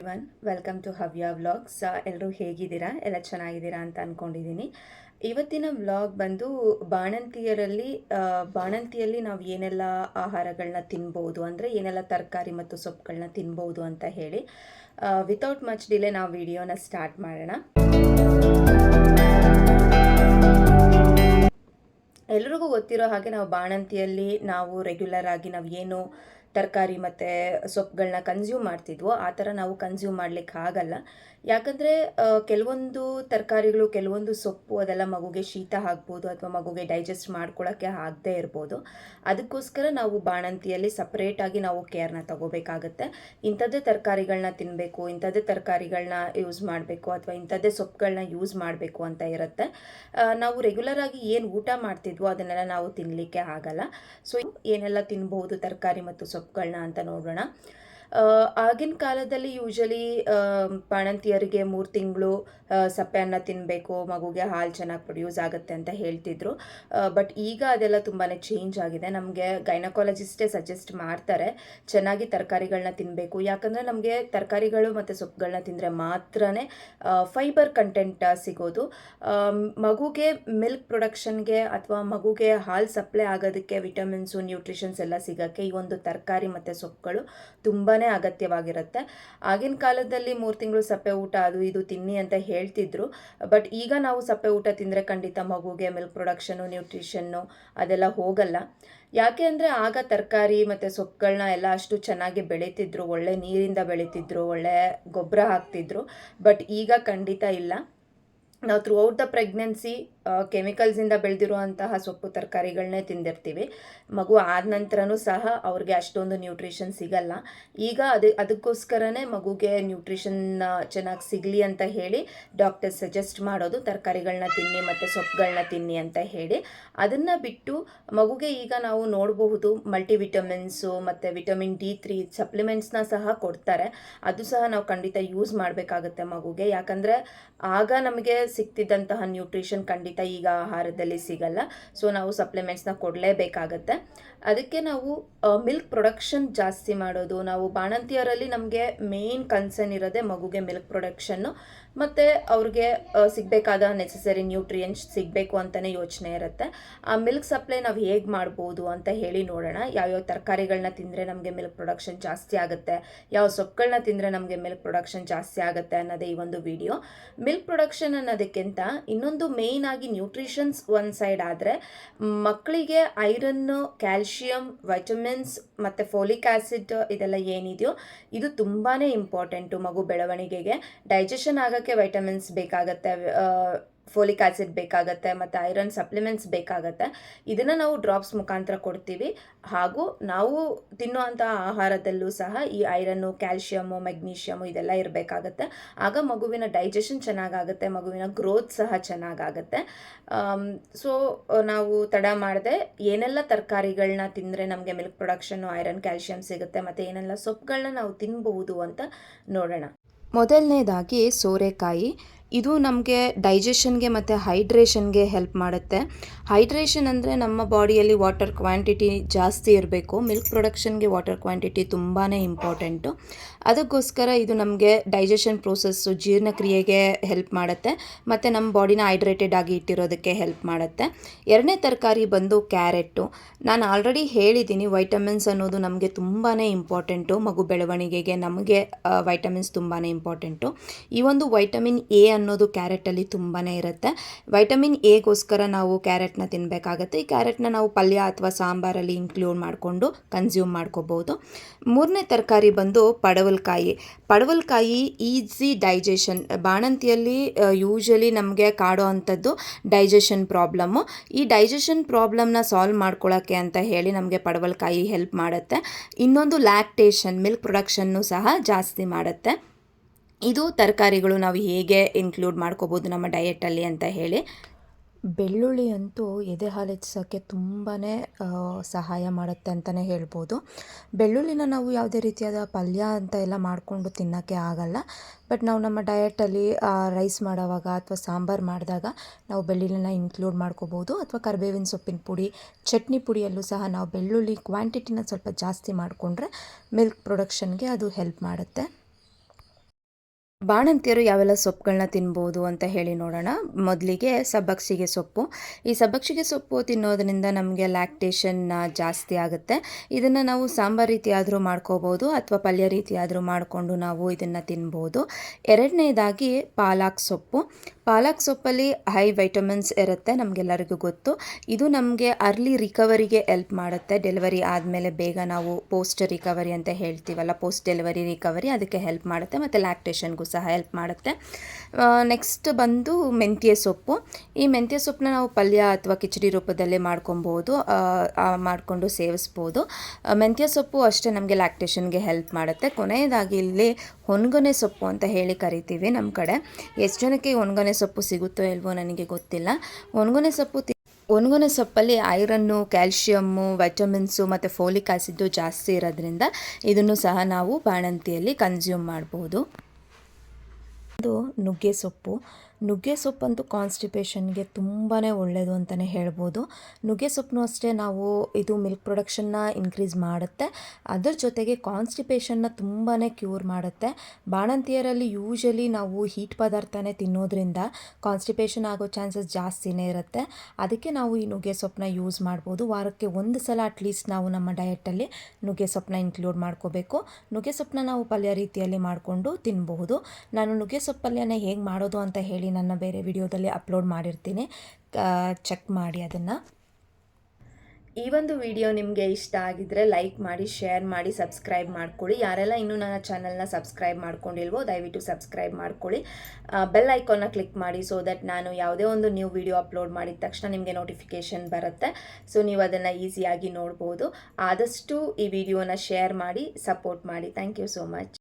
One welcome to Havya vlogs ಎಲ್ಲರೂ ಹೇಗಿದ್ದೀರಾ? ಎಲ್ಲ ಚೆನ್ನಾಗಿದ್ದೀರಾ ಅಂತ ಅಂದ್ಕೊಂಡಿದ್ದೀನಿ ಇವತ್ತಿನ ವ್ಲಾಗ್ ಬಂದು ಬಾಣಂತಿಯರಲ್ಲಿ ಬಾಣಂತಿಯಲ್ಲಿ ನಾವು ಏನೆಲ್ಲ ಆಹಾರಗಳನ್ನ ತಿನ್ಬೋದು ಅಂದರೆ ಏನೆಲ್ಲ ತರಕಾರಿ ಮತ್ತು ಸೊಪ್ಪುಗಳನ್ನ ತಿನ್ಬೋದು ಅಂತ ಹೇಳಿ ವಿತೌಟ್ ಮಚ್ ಡಿಲೇ ನಾವು ವಿಡಿಯೋನ ಸ್ಟಾರ್ಟ್ ಮಾಡೋಣ. ಎಲ್ರಿಗೂ ಗೊತ್ತಿರೋ ಹಾಗೆ ನಾವು ಬಾಣಂತಿಯಲ್ಲಿ ನಾವು ರೆಗ್ಯುಲರ್ ಆಗಿ ನಾವು ಏನು ತರಕಾರಿ ಮತ್ತು ಸೊಪ್ಪುಗಳನ್ನ ಕನ್ಸ್ಯೂಮ್ ಮಾಡ್ತಿದ್ವೋ, ಆ ಥರ ನಾವು ಕನ್ಸ್ಯೂಮ್ ಮಾಡ್ಲಿಕ್ಕೆ ಆಗಲ್ಲ. ಯಾಕಂದರೆ ಕೆಲವೊಂದು ತರಕಾರಿಗಳು, ಕೆಲವೊಂದು ಸೊಪ್ಪು, ಅದೆಲ್ಲ ಮಗುಗೆ ಶೀತ ಆಗ್ಬೋದು ಅಥವಾ ಮಗುಗೆ ಡೈಜೆಸ್ಟ್ ಮಾಡ್ಕೊಳ್ಳೋಕ್ಕೆ ಆಗದೇ ಇರ್ಬೋದು. ಅದಕ್ಕೋಸ್ಕರ ನಾವು ಬಾಣಂತಿಯಲ್ಲಿ ಸಪ್ರೇಟಾಗಿ ನಾವು ಕೇರ್ನ ತಗೋಬೇಕಾಗತ್ತೆ. ಇಂಥದ್ದೇ ತರಕಾರಿಗಳನ್ನ ತಿನ್ನಬೇಕು ಇಂಥದ್ದೇ ತರಕಾರಿಗಳನ್ನ ಯೂಸ್ ಮಾಡಬೇಕು ಅಥವಾ ಇಂಥದ್ದೇ ಸೊಪ್ಪುಗಳನ್ನ ಯೂಸ್ ಮಾಡಬೇಕು ಅಂತ ಇರುತ್ತೆ. ನಾವು ರೆಗ್ಯುಲರ್ ಆಗಿ ಏನು ಊಟ ಮಾಡ್ತಿದ್ವೋ ಅದನ್ನೆಲ್ಲ ನಾವು ತಿನ್ನಲಿಕ್ಕೆ ಆಗಲ್ಲ. ಸೊ ಏನೆಲ್ಲ ತಿನ್ಬಹುದು ತರಕಾರಿ ಮತ್ತು ಸೊಪ್ಪುಗಳನ್ನ ಅಂತ ನೋಡೋಣ. ಆಗಿನ ಕಾಲದಲ್ಲಿ ಯೂಶಲಿ ಬಾಣಂತಿಯರಿಗೆ ಮೂರು ತಿಂಗಳು ಸಪ್ಪೆ ಅನ್ನ ತಿನ್ನಬೇಕು ಮಗುಗೆ ಹಾಲು ಚೆನ್ನಾಗಿ ಪ್ರೊಡ್ಯೂಸ್ ಆಗುತ್ತೆ ಅಂತ ಹೇಳ್ತಿದ್ರು. ಬಟ್ ಈಗ ಅದೆಲ್ಲ ತುಂಬಾ ಚೇಂಜ್ ಆಗಿದೆ. ನಮಗೆ ಗೈನಕಾಲಜಿಸ್ಟೇ ಸಜೆಸ್ಟ್ ಮಾಡ್ತಾರೆ, ಚೆನ್ನಾಗಿ ತರಕಾರಿಗಳನ್ನ ತಿನ್ನಬೇಕು ಯಾಕಂದರೆ ನಮಗೆ ತರಕಾರಿಗಳು ಮತ್ತು ಸೊಪ್ಪುಗಳನ್ನ ತಿಂದರೆ ಮಾತ್ರನೇ ಫೈಬರ್ ಕಂಟೆಂಟ್ ಸಿಗೋದು. ಮಗುಗೆ ಮಿಲ್ಕ್ ಪ್ರೊಡಕ್ಷನ್ಗೆ ಅಥವಾ ಮಗುಗೆ ಹಾಲು ಸಪ್ಲೈ ಆಗೋದಕ್ಕೆ ವಿಟಮಿನ್ಸು ನ್ಯೂಟ್ರಿಷನ್ಸ್ ಎಲ್ಲ ಸಿಗೋಕ್ಕೆ ಈ ಒಂದು ತರಕಾರಿ ಮತ್ತು ಸೊಪ್ಪುಗಳು ತುಂಬಾ ಅಗತ್ಯವಾಗಿರುತ್ತೆ. ಆಗಿನ ಕಾಲದಲ್ಲಿ ಮೂರು ತಿಂಗಳು ಸಪ್ಪೆ ಊಟ ಅದು ಇದು ತಿನ್ನಿ ಅಂತ ಹೇಳ್ತಿದ್ರು. ಬಟ್ ಈಗ ನಾವು ಸಪ್ಪೆ ಊಟ ತಿಂದರೆ ಖಂಡಿತ ಮಗುಗೆ ಮಿಲ್ಕ್ ಪ್ರೊಡಕ್ಷನ್ನು, ನ್ಯೂಟ್ರಿಷನ್ನು ಅದೆಲ್ಲ ಹೋಗಲ್ಲ. ಯಾಕೆ ಅಂದರೆ ಆಗ ತರಕಾರಿ ಮತ್ತು ಸೊಪ್ಪುಗಳನ್ನ ಎಲ್ಲ ಅಷ್ಟು ಚೆನ್ನಾಗಿ ಬೆಳೀತಿದ್ರು. ಒಳ್ಳೆ ನೀರಿಂದ ಬೆಳೀತಿದ್ರು, ಒಳ್ಳೆ ಗೊಬ್ಬರ ಹಾಕ್ತಿದ್ರು. ಬಟ್ ಈಗ ಖಂಡಿತ ಇಲ್ಲ. ನಾವು ಥ್ರೂ ಔಟ್ ದ ಪ್ರೆಗ್ನೆನ್ಸಿ ಕೆಮಿಕಲ್ಸಿಂದ ಬೆಳೆದಿರುವಂತಹ ಸೊಪ್ಪು ತರಕಾರಿಗಳನ್ನೇ ತಿಂದಿರ್ತೀವಿ. ಮಗು ಆದ ನಂತರನೂ ಸಹ ಅವ್ರಿಗೆ ಅಷ್ಟೊಂದು ನ್ಯೂಟ್ರಿಷನ್ ಸಿಗಲ್ಲ. ಈಗ ಅದು, ಅದಕ್ಕೋಸ್ಕರನೇ ಮಗುಗೆ ನ್ಯೂಟ್ರಿಷನ್ ಚೆನ್ನಾಗಿ ಸಿಗಲಿ ಅಂತ ಹೇಳಿ ಡಾಕ್ಟರ್ ಸಜೆಸ್ಟ್ ಮಾಡೋದು ತರಕಾರಿಗಳನ್ನ ತಿನ್ನಿ ಮತ್ತು ಸೊಪ್ಪುಗಳನ್ನ ತಿನ್ನಿ ಅಂತ ಹೇಳಿ. ಅದನ್ನು ಬಿಟ್ಟು ಮಗುಗೆ ಈಗ ನಾವು ನೋಡಬಹುದು ಮಲ್ಟಿ ವಿಟಮಿನ್ಸು ಮತ್ತು ವಿಟಮಿನ್ ಡಿ ತ್ರೀ ಸಪ್ಲಿಮೆಂಟ್ಸ್ನ ಸಹ ಕೊಡ್ತಾರೆ. ಅದು ಸಹ ನಾವು ಖಂಡಿತ ಯೂಸ್ ಮಾಡಬೇಕಾಗುತ್ತೆ ಮಗುಗೆ. ಯಾಕಂದರೆ ಆಗ ನಮಗೆ ಸಿಗ್ತಿದ್ದಂತಹ ನ್ಯೂಟ್ರಿಷನ್ ಖಂಡಿತ ಈಗ ಆಹಾರದಲ್ಲಿ ಸಿಗಲ್ಲ. ಸೊ ನಾವು ಸಪ್ಲಿಮೆಂಟ್ಸ್ನ ಕೊಡಲೇಬೇಕಾಗತ್ತೆ. ಅದಕ್ಕೆ ನಾವು ಮಿಲ್ಕ್ ಪ್ರೊಡಕ್ಷನ್ ಜಾಸ್ತಿ ಮಾಡೋದು, ನಾವು ಬಾಣಂತಿಯರಲ್ಲಿ ನಮಗೆ ಮೇನ್ ಕನ್ಸರ್ನ್ ಇರೋದೇ ಮಗುಗೆ ಮಿಲ್ಕ್ ಪ್ರೊಡಕ್ಷನ್ನು ಮತ್ತು ಅವ್ರಿಗೆ ಸಿಗಬೇಕಾದ ನೆಸಸರಿ ನ್ಯೂಟ್ರಿಯೆಂಟ್ಸ್ ಸಿಗಬೇಕು ಅಂತಲೇ ಯೋಚನೆ ಇರುತ್ತೆ. ಆ ಮಿಲ್ಕ್ ಸಪ್ಲೈ ನಾವು ಹೇಗೆ ಮಾಡ್ಬೋದು ಅಂತ ಹೇಳಿ ನೋಡೋಣ. ಯಾವ್ಯಾವ ತರಕಾರಿಗಳನ್ನ ತಿಂದರೆ ನಮಗೆ ಮಿಲ್ಕ್ ಪ್ರೊಡಕ್ಷನ್ ಜಾಸ್ತಿ ಆಗುತ್ತೆ, ಯಾವ ಸೊಪ್ಪುಗಳನ್ನ ತಿಂದರೆ ನಮಗೆ ಮಿಲ್ಕ್ ಪ್ರೊಡಕ್ಷನ್ ಜಾಸ್ತಿ ಆಗುತ್ತೆ ಅನ್ನೋದೇ ಈ ಒಂದು ವಿಡಿಯೋ ಮಿಲ್ಕ್ ಪ್ರೊಡಕ್ಷನ್ ಅನ್ನೋದಕ್ಕಿಂತ ಇನ್ನೊಂದು ಮೇಯ್ನ್ ಆಗಿ ನ್ಯೂಟ್ರಿಷನ್ಸ್ ಒಂದು ಸೈಡ್ ಆದರೆ ಮಕ್ಕಳಿಗೆ ಐರನ್ನು ಕ್ಯಾಲ್ಶಿಯಂ ವೈಟಮಿನ್ಸ್ ಮತ್ತು ಫೋಲಿಕ್ ಆ್ಯಸಿಡ್ ಇದೆಲ್ಲ ಏನಿದೆಯೋ, ಇದು ತುಂಬಾ ಇಂಪಾರ್ಟೆಂಟು ಮಗು ಬೆಳವಣಿಗೆಗೆ. ಡೈಜೆಷನ್ ಆಗೋಕ್ಕೆ ವೈಟಮಿನ್ಸ್ ಬೇಕಾಗತ್ತೆ ಫೋಲಿಕ್ ಆ್ಯಸಿಡ್ ಬೇಕಾಗತ್ತೆ, ಮತ್ತು ಐರನ್ ಸಪ್ಲಿಮೆಂಟ್ಸ್ ಬೇಕಾಗತ್ತೆ. ಇದನ್ನು ನಾವು ಡ್ರಾಪ್ಸ್ ಮುಖಾಂತರ ಕೊಡ್ತೀವಿ. ಹಾಗೂ ನಾವು ತಿನ್ನುವಂಥ ಆಹಾರದಲ್ಲೂ ಸಹ ಈ ಐರನ್ನು ಕ್ಯಾಲ್ಶಿಯಮು ಮೆಗ್ನೀಷಿಯಮು ಇದೆಲ್ಲ ಇರಬೇಕಾಗತ್ತೆ. ಆಗ ಮಗುವಿನ ಡೈಜೆಷನ್ ಚೆನ್ನಾಗಾಗುತ್ತೆ, ಮಗುವಿನ ಗ್ರೋತ್ ಸಹ ಚೆನ್ನಾಗಾಗುತ್ತೆ. ಸೊ ನಾವು ತಡ ಮಾಡದೆ ಏನೆಲ್ಲ ತರಕಾರಿಗಳನ್ನ ತಿಂದರೆ ನಮಗೆ ಮಿಲ್ಕ್ ಪ್ರೊಡಕ್ಷನ್ನು ಐರನ್ ಕ್ಯಾಲ್ಶಿಯಮ್ ಸಿಗುತ್ತೆ, ಮತ್ತು ಏನೆಲ್ಲ ಸೊಪ್ಪುಗಳನ್ನ ನಾವು ತಿನ್ಬಹುದು ಅಂತ ನೋಡೋಣ. ಮೊದಲನೇದಾಗಿ ಸೋರೆಕಾಯಿ ಇದು ನಮಗೆ ಡೈಜೆಷನ್ಗೆ ಮತ್ತು ಹೈಡ್ರೇಷನ್ಗೆ ಹೆಲ್ಪ್ ಮಾಡುತ್ತೆ. ಹೈಡ್ರೇಷನ್ ಅಂದರೆ ನಮ್ಮ ಬಾಡಿಯಲ್ಲಿ ವಾಟರ್ ಕ್ವಾಂಟಿಟಿ ಜಾಸ್ತಿ ಇರಬೇಕು. ಮಿಲ್ಕ್ ಪ್ರೊಡಕ್ಷನ್ಗೆ ವಾಟರ್ ಕ್ವಾಂಟಿಟಿ ತುಂಬಾ ಇಂಪಾರ್ಟೆಂಟು ಅದಕ್ಕೋಸ್ಕರ ಇದು ನಮಗೆ ಡೈಜೆಷನ್ ಪ್ರೋಸೆಸ್ಸು ಜೀರ್ಣಕ್ರಿಯೆಗೆ ಹೆಲ್ಪ್ ಮಾಡುತ್ತೆ. ಮತ್ತು ನಮ್ಮ ಬಾಡಿನ ಹೈಡ್ರೇಟೆಡ್ ಆಗಿ ಇಟ್ಟಿರೋದಕ್ಕೆ ಹೆಲ್ಪ್ ಮಾಡುತ್ತೆ. ಎರಡನೇ ತರಕಾರಿ ಬಂದು ಕ್ಯಾರೆಟು ನಾನು ಆಲ್ರೆಡಿ ಹೇಳಿದ್ದೀನಿ ವೈಟಮಿನ್ಸ್ ಅನ್ನೋದು ನಮಗೆ ತುಂಬಾ ಇಂಪಾರ್ಟೆಂಟು ಮಗು ಬೆಳವಣಿಗೆಗೆ ನಮಗೆ ವೈಟಮಿನ್ಸ್ ತುಂಬಾ ಇಂಪಾರ್ಟೆಂಟು ಈ ಒಂದು ವೈಟಮಿನ್ ಎ ಅನ್ನೋದು ಕ್ಯಾರೆಟಲ್ಲಿ ತುಂಬಾ ಇರುತ್ತೆ. ವೈಟಮಿನ್ ಎಗೋಸ್ಕರ ನಾವು ಕ್ಯಾರೆಟ್ನ ತಿನ್ನಬೇಕಾಗತ್ತೆ ಈ ಕ್ಯಾರೆಟ್ನ ನಾವು ಪಲ್ಯ ಅಥವಾ ಸಾಂಬಾರಲ್ಲಿ ಇನ್ಕ್ಲೂಡ್ ಮಾಡಿಕೊಂಡು ಕನ್ಸ್ಯೂಮ್ ಮಾಡ್ಕೋಬೋದು. ಮೂರನೇ ತರಕಾರಿ ಬಂದು ಪಡವಲಕಾಯಿ. ಪಡವಲ್ಕಾಯಿ ಈಸಿ ಡೈಜೆಷನ್ ಬಾಣಂತಿಯಲ್ಲಿ ಯೂಶಲಿ ನಮಗೆ ಕಾಡೋ ಅಂಥದ್ದು ಡೈಜೆಷನ್ ಪ್ರಾಬ್ಲಮ್ಮು ಈ ಡೈಜೆಷನ್ ಪ್ರಾಬ್ಲಮ್ನ ಸಾಲ್ವ್ ಮಾಡ್ಕೊಳ್ಳೋಕ್ಕೆ ಅಂತ ಹೇಳಿ ನಮಗೆ ಪಡವಲಕಾಯಿ ಹೆಲ್ಪ್ ಮಾಡುತ್ತೆ. ಇನ್ನೊಂದು ಲ್ಯಾಕ್ಟೇಷನ್ ಮಿಲ್ಕ್ ಪ್ರೊಡಕ್ಷನ್ನು ಸಹ ಜಾಸ್ತಿ ಮಾಡುತ್ತೆ. ಇದು ತರಕಾರಿಗಳು ನಾವು ಹೇಗೆ ಇನ್ಕ್ಲೂಡ್ ಮಾಡ್ಕೋಬೋದು ನಮ್ಮ ಡಯೆಟಲ್ಲಿ ಅಂತ ಹೇಳಿ. ಬೆಳ್ಳುಳ್ಳಿ ಅಂತೂ ಎದೆ ಹಾಲು ಹೆಚ್ಚಿಸೋಕ್ಕೆ ತುಂಬಾ ಸಹಾಯ ಮಾಡುತ್ತೆ ಅಂತಲೇ ಹೇಳ್ಬೋದು. ಬೆಳ್ಳುಳ್ಳಿನ ನಾವು ಯಾವುದೇ ರೀತಿಯಾದ ಪಲ್ಯ ಅಂತ ಎಲ್ಲ ಮಾಡಿಕೊಂಡು ತಿನ್ನೋಕ್ಕೆ ಆಗಲ್ಲ. ಬಟ್ ನಾವು ನಮ್ಮ ಡಯಟಲ್ಲಿ ರೈಸ್ ಮಾಡೋವಾಗ ಅಥವಾ ಸಾಂಬಾರು ಮಾಡಿದಾಗ ನಾವು ಬೆಳ್ಳುಳ್ಳಿನ ಇನ್ಕ್ಲೂಡ್ ಮಾಡ್ಕೋಬೋದು. ಅಥವಾ ಕರಿಬೇವಿನ ಸೊಪ್ಪಿನ ಪುಡಿ, ಚಟ್ನಿ ಪುಡಿಯಲ್ಲೂ ಸಹ ನಾವು ಬೆಳ್ಳುಳ್ಳಿ ಕ್ವಾಂಟಿಟಿನ ಸ್ವಲ್ಪ ಜಾಸ್ತಿ ಮಾಡಿಕೊಂಡ್ರೆ ಮಿಲ್ಕ್ ಪ್ರೊಡಕ್ಷನ್ಗೆ ಅದು ಹೆಲ್ಪ್ ಮಾಡುತ್ತೆ. ಬಾಣಂತಿಯರು ಯಾವೆಲ್ಲ ಸೊಪ್ಪುಗಳನ್ನ ತಿನ್ಬೋದು ಅಂತ ಹೇಳಿ ನೋಡೋಣ. ಮೊದಲಿಗೆ ಸಬ್ಬಕ್ಷಿಗೆ ಸೊಪ್ಪು. ಈ ಸಬ್ಬಕ್ಷಿಗೆ ಸೊಪ್ಪು ತಿನ್ನೋದರಿಂದ ನಮಗೆ ಲ್ಯಾಕ್ಟೇಷನ್ ಜಾಸ್ತಿ ಆಗುತ್ತೆ. ಇದನ್ನು ನಾವು ಸಾಂಬಾರ್ ರೀತಿಯಾದರೂ ಮಾಡ್ಕೋಬೋದು ಅಥವಾ ಪಲ್ಯ ರೀತಿಯಾದರೂ ಮಾಡಿಕೊಂಡು ನಾವು ಇದನ್ನು ತಿನ್ಬೋದು. ಎರಡನೇದಾಗಿ ಪಾಲಾಕ್ ಸೊಪ್ಪು. ಪಾಲಕ್ ಸೊಪ್ಪಲ್ಲಿ ಹೈ ವೈಟಮಿನ್ಸ್ ಇರುತ್ತೆ ನಮಗೆಲ್ಲರಿಗೂ ಗೊತ್ತು. ಇದು ನಮಗೆ ಅರ್ಲಿ ರಿಕವರಿಗೆ ಎಲ್ಪ್ ಮಾಡುತ್ತೆ. ಡೆಲಿವರಿ ಆದಮೇಲೆ ಬೇಗ ನಾವು ಪೋಸ್ಟ್ ರಿಕವರಿ ಅಂತ ಹೇಳ್ತೀವಲ್ಲ, ಪೋಸ್ಟ್ ಡೆಲಿವರಿ ರಿಕವರಿ ಅದಕ್ಕೆ ಹೆಲ್ಪ್ ಮಾಡುತ್ತೆ ಮತ್ತು ಲ್ಯಾಕ್ಟೇಷನ್ಗೂ ಸಹ ಹೆಲ್ಪ್ ಮಾಡುತ್ತೆ. ನೆಕ್ಸ್ಟ್ ಬಂದು ಮೆಂತ್ಯ ಸೊಪ್ಪು. ಈ ಮೆಂತ್ಯ ಸೊಪ್ಪನ್ನ ನಾವು ಪಲ್ಯ ಅಥವಾ ಕಿಚಡಿ ರೂಪದಲ್ಲೇ ಮಾಡ್ಕೊಬೋದು ಮಾಡಿಕೊಂಡು ಸೇವಿಸ್ಬೋದು. ಮೆಂತ್ಯ ಸೊಪ್ಪು ಅಷ್ಟೇ ನಮಗೆ ಲ್ಯಾಕ್ಟೇಷನ್ಗೆ ಹೆಲ್ಪ್ ಮಾಡುತ್ತೆ. ಕೊನೆಯದಾಗಿ ಇಲ್ಲಿ ಹೊನ್ಗೊನೆ ಸೊಪ್ಪು ಅಂತ ಹೇಳಿ ಕರಿತೀವಿ ನಮ್ಮ ಕಡೆ. ಎಷ್ಟು ಜನಕ್ಕೆ ಒಣಗೊನೆ ಸೊಪ್ಪು ಸಿಗುತ್ತೋ ಇಲ್ವೋ ನನಗೆ ಗೊತ್ತಿಲ್ಲ. ಒಣಗೊನೆ ಸೊಪ್ಪು ಒಣಗೊನೆ ಸೊಪ್ಪಲ್ಲಿ ಐರನ್ನು, ಕ್ಯಾಲ್ಶಿಯಮ್ಮು, ವೈಟಮಿನ್ಸು ಮತ್ತು ಫೋಲಿಕ್ ಆಸಿಡ್ಡು ಜಾಸ್ತಿ ಇರೋದ್ರಿಂದ ಇದನ್ನು ಸಹ ನಾವು ಬಾಣಂತಿಯಲ್ಲಿ ಕನ್ಸ್ಯೂಮ್ ಮಾಡ್ಬೋದು. ಇದು ನುಗ್ಗೆ ಸೊಪ್ಪು ನುಗ್ಗೆ ಸೊಪ್ಪಂತೂ ಕಾನ್ಸ್ಟಿಪೇಷನ್ಗೆ ತುಂಬಾ ಒಳ್ಳೆಯದು ಅಂತಲೇ ಹೇಳ್ಬೋದು. ನುಗ್ಗೆ ಸೊಪ್ಪನ್ನು ಅಷ್ಟೇ ನಾವು ಇದು ಮಿಲ್ಕ್ ಪ್ರೊಡಕ್ಷನ್ನ ಇನ್ಕ್ರೀಸ್ ಮಾಡುತ್ತೆ. ಅದರ ಜೊತೆಗೆ ಕಾನ್ಸ್ಟಿಪೇಷನ್ನ ತುಂಬಾ ಕ್ಯೂರ್ ಮಾಡುತ್ತೆ. ಬಾಣಂತಿಯರಲ್ಲಿ ಯೂಶಲಿ ನಾವು ಹೀಟ್ ಪದಾರ್ಥನೇ ತಿನ್ನೋದ್ರಿಂದ ಕಾನ್ಸ್ಟಿಪೇಷನ್ ಆಗೋ ಚಾನ್ಸಸ್ ಜಾಸ್ತಿನೇ ಇರುತ್ತೆ. ಅದಕ್ಕೆ ನಾವು ಈ ನುಗ್ಗೆ ಸೊಪ್ಪನ್ನ ಯೂಸ್ ಮಾಡ್ಬೋದು. ವಾರಕ್ಕೆ ಒಂದು ಸಲ ಅಟ್ಲೀಸ್ಟ್ ನಾವು ನಮ್ಮ ಡಯಟಲ್ಲಿ ನುಗ್ಗೆ ಸೊಪ್ಪನ್ನ ಇನ್ಕ್ಲೂಡ್ ಮಾಡ್ಕೋಬೇಕು. ನುಗ್ಗೆ ಸೊಪ್ಪನ್ನ ನಾವು ಪಲ್ಯ ರೀತಿಯಲ್ಲಿ ಮಾಡಿಕೊಂಡು ತಿನ್ನಬಹುದು ನಾನು ನುಗ್ಗೆ ಸೊಪ್ಪು ಪಲ್ಯನ ಹೇಗೆ ಮಾಡೋದು ಅಂತ ಹೇಳಿ ನನ್ನ ಬೇರೆ ವಿಡಿಯೋದಲ್ಲಿ ಅಪ್ಲೋಡ್ ಮಾಡಿರ್ತೀನಿ. ಚೆಕ್ ಮಾಡಿ ಅದನ್ನು. ಈ ಒಂದು ವಿಡಿಯೋ ನಿಮಗೆ ಇಷ್ಟ ಆಗಿದ್ದರೆ ಲೈಕ್ ಮಾಡಿ ಶೇರ್ ಮಾಡಿ ಸಬ್ಸ್ಕ್ರೈಬ್ ಮಾಡ್ಕೊಳ್ಳಿ. ಯಾರೆಲ್ಲ ಇನ್ನೂ ನನ್ನ ಚಾನಲ್ನ ಸಬ್ಸ್ಕ್ರೈಬ್ ಮಾಡ್ಕೊಂಡಿಲ್ವೋ, ದಯವಿಟ್ಟು ಸಬ್ಸ್ಕ್ರೈಬ್ ಮಾಡ್ಕೊಳ್ಳಿ. ಬೆಲ್ ಐಕಾನ್ನ ಕ್ಲಿಕ್ ಮಾಡಿ ಸೊ ದಟ್ ನಾನು ಯಾವುದೇ ಒಂದು ನ್ಯೂ ವಿಡಿಯೋ ಅಪ್ಲೋಡ್ ಮಾಡಿದ ತಕ್ಷಣ ನಿಮಗೆ ನೋಟಿಫಿಕೇಷನ್ ಬರುತ್ತೆ. ಸೊ ನೀವು ಅದನ್ನು ಈಸಿಯಾಗಿ ನೋಡ್ಬೋದು. ಆದಷ್ಟು ಈ ವಿಡಿಯೋನ ಶೇರ್ ಮಾಡಿ ಸಪೋರ್ಟ್ ಮಾಡಿ. Thank you so much